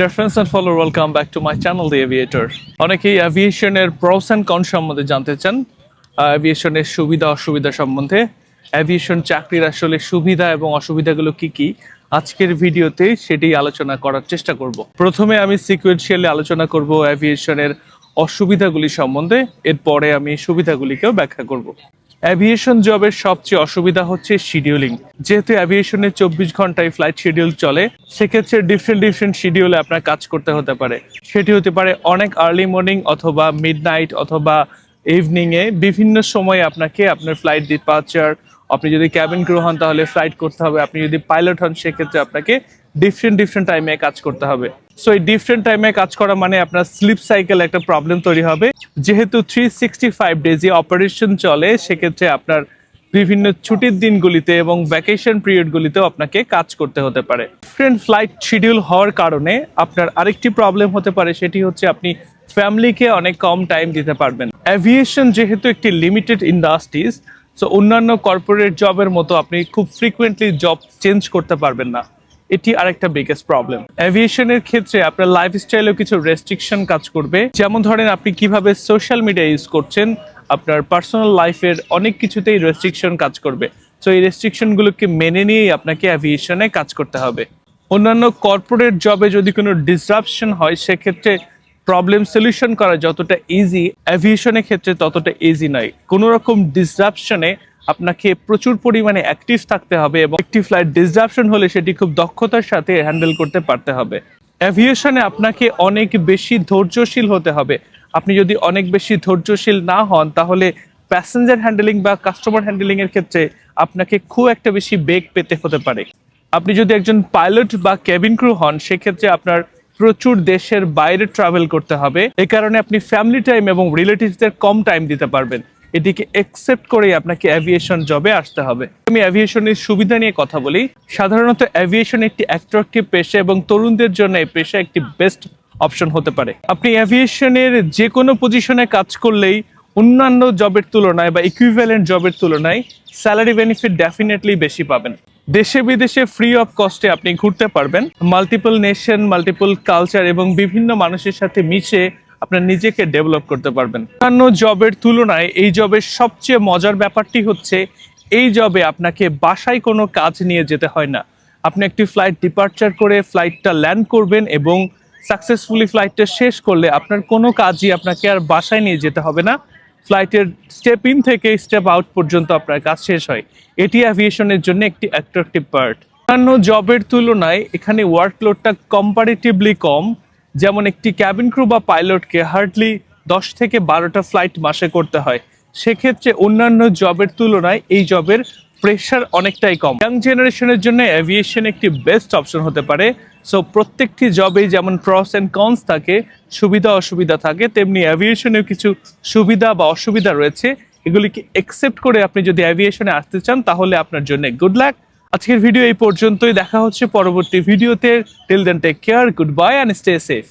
Dear friends and followers, welcome back to my channel, The Aviator. অনেকেই অ্যাভিয়েশনের প্রস and কন সম্বন্ধে জানতে চান। অ্যাভিয়েশনের সুবিধা অসুবিধা সম্বন্ধে। অ্যাভিয়েশন চাকরির আসলে সুবিধা এবং অসুবিধাগুলো কি কি? আজকের ভিডিওতে সেটি আলোচনা করার চেষ্টা করব। প্রথমে আমি সিকুয়েন্সিয়ালি আলোচনা করব অ্যাভিয়েশনের অসুবিধাগুলি সম্বন্ধে। এরপরে আমি সুবিধাগুলিকেও ব্যাখ্যা করব। অ্যাভিয়েশন জবের সবচেয়ে অসুবিধা হচ্ছে শিডিউলিং যেহেতু অ্যাভিয়েশনে চব্বিশ ঘন্টায় ফ্লাইট শিডিউল চলে, সেক্ষেত্রে ডিফারেন্ট ডিফারেন্ট শিডিউলে আপনার কাজ করতে হতে পারে। সেটি হতে পারে অনেক আর্লি মর্নিং অথবা মিড নাইট অথবা ইভিনিংয়ে বিভিন্ন সময়ে আপনাকে আপনার ফ্লাইট ডিপার্চার আপনি যদি ক্যাবিন ক্রু হন, তাহলে ফ্লাইট করতে হবে। আপনি যদি পাইলট হন, সেক্ষেত্রে আপনাকে ডিফারেন্ট ডিফারেন্ট টাইমে কাজ করতে হবে। সো এই ডিফারেন্ট টাইমে কাজ করা মানে আপনার স্লিপ সাইকেল একটা প্রবলেম তৈরি হবে। যেহেতু থ্রি সিক্সটি ফাইভ ডেজে অপারেশন চলে, সেক্ষেত্রে আপনার বিভিন্ন ছুটির দিনগুলিতে এবং ভ্যাকেশন পিরিয়ডগুলিতেও আপনাকে কাজ করতে হতে পারে। ডিফারেন্ট ফ্লাইট শিডিউল হওয়ার কারণে আপনার আরেকটি প্রবলেম হতে পারে, সেটি হচ্ছে আপনি ফ্যামিলিকে অনেক কম টাইম দিতে পারবেন। অ্যাভিয়েশন যেহেতু একটি লিমিটেড ইন্ডাস্ট্রিজ সো অন্যান্য কর্পোরেট জবের মতো আপনি খুব ফ্রিকুয়েন্টলি জব চেঞ্জ করতে পারবেন না। এটি আরেকটা বিগেস্ট প্রবলেম অ্যাভিয়েশনের ক্ষেত্রে আপনার লাইফস্টাইলেও কিছু রেস্ট্রিকশন কাজ করবে। যেমন ধরেন, আপনি কীভাবে সোশ্যাল মিডিয়া ইউজ করছেন, আপনার পার্সোনাল লাইফের অনেক কিছুতেই রেস্ট্রিকশন কাজ করবে। সো এই রেস্ট্রিকশনগুলোকে মেনে নিয়েই আপনাকে অ্যাভিয়েশনে কাজ করতে হবে। অন্যান্য কর্পোরেট জবে যদি কোনো ডিসরাপশন হয়, সেক্ষেত্রে প্রবলেম সলিউশন করা যতটা ইজি অ্যাভিয়েশনের ক্ষেত্রে ততটা ইজি নয়। কোনো রকম ডিসরাপশনে আপনাকে প্রচুর পরিমাণে অ্যাক্টিভ থাকতে হবে এবং একটি ফ্লাইট ডিসরাপশন হলে সেটি খুব দক্ষতার সাথে হ্যান্ডেল করতে পারতে হবে। অ্যাভিয়েশনে আপনাকে অনেক বেশি ধৈর্যশীল হতে হবে। আপনি যদি অনেক বেশি ধৈর্যশীল না হন, তাহলে প্যাসেঞ্জার হ্যান্ডেলিং বা কাস্টমার হ্যান্ডেলিংয়ের ক্ষেত্রে আপনাকে খুব একটা বেশি বেগ পেতে হতে পারে। আপনি যদি একজন পাইলট বা কেবিন ক্রু হন, সেক্ষেত্রে আপনার প্রচুর দেশের বাইরে ট্রাভেল করতে হবে। এ কারণে আপনি ফ্যামিলি টাইম এবং রিলেটিভসদের কম টাইম দিতে পারবেন। এটিকে একসেপ্ট করেই আপনাকে অ্যাভিয়েশন জবে আসতে হবে। আমি অ্যাভিয়েশনের সুবিধা নিয়ে কথা বলি। সাধারণত অ্যাভিয়েশন একটি অ্যাট্রাকটিভ পেশা এবং তরুণদের জন্য এই পেশা একটি বেস্ট অপশন হতে পারে। আপনি অ্যাভিয়েশনের যে কোনো পজিশনে কাজ করলেই অন্যান্য জবের তুলনায় বা ইকুইভ্যালেন্ট জবের তুলনায় স্যালারি বেনিফিট ডেফিনেটলি বেশি পাবেন। দেশে বিদেশে ফ্রি অফ কস্টে আপনি ঘুরতে পারবেন। মাল্টিপল নেশন মাল্টিপল কালচার এবং বিভিন্ন মানুষের সাথে মিশে আপনার নিজেকে ডেভেলপ করতে পারবেন। অন্যান্য জবের তুলনায় এই জবের সবচেয়ে মজার ব্যাপারটি হচ্ছে, এই জবে আপনাকে বাসায় কোনো কাজ নিয়ে যেতে হয় না। আপনি একটি ফ্লাইট ডিপার্চার করে ফ্লাইটটা ল্যান্ড করবেন এবং সাকসেসফুলি ফ্লাইটটা শেষ করলে আপনার কোনো কাজই আপনাকে আর বাসায় নিয়ে যেতে হবে না। ফ্লাইটের স্টেপ ইন থেকে স্টেপ আউট পর্যন্ত আপনার কাজ শেষ হয়। এটি অ্যাভিয়েশনের জন্য একটি অ্যাট্রাকটিভ পার্ট অন্যান্য জবের তুলনায় এখানে ওয়ার্কলোডটা কম্পারেটিভলি কম। যেমন একটি ক্যাবিন ক্রু বা পাইলটকে হার্ডলি দশ থেকে বারোটা ফ্লাইট মাসে করতে হয়। সেক্ষেত্রে অন্যান্য জবের তুলনায় এই জবের প্রেশার অনেকটাই কম। ইয়াং জেনারেশনের জন্য অ্যাভিয়েশন একটি বেস্ট অপশন হতে পারে। সো প্রত্যেকটি জবেই যেমন প্রস অ্যান্ড কনস থাকে, সুবিধা অসুবিধা থাকে, তেমনি অ্যাভিয়েশনেও কিছু সুবিধা বা অসুবিধা রয়েছে। এগুলিকে একসেপ্ট করে আপনি যদি অ্যাভিয়েশনে আসতে চান, তাহলে আপনার জন্য গুড লাক আজকের ভিডিও এই পর্যন্তই। দেখা হচ্ছে পরবর্তী ভিডিওতে till then take care goodbye and stay safe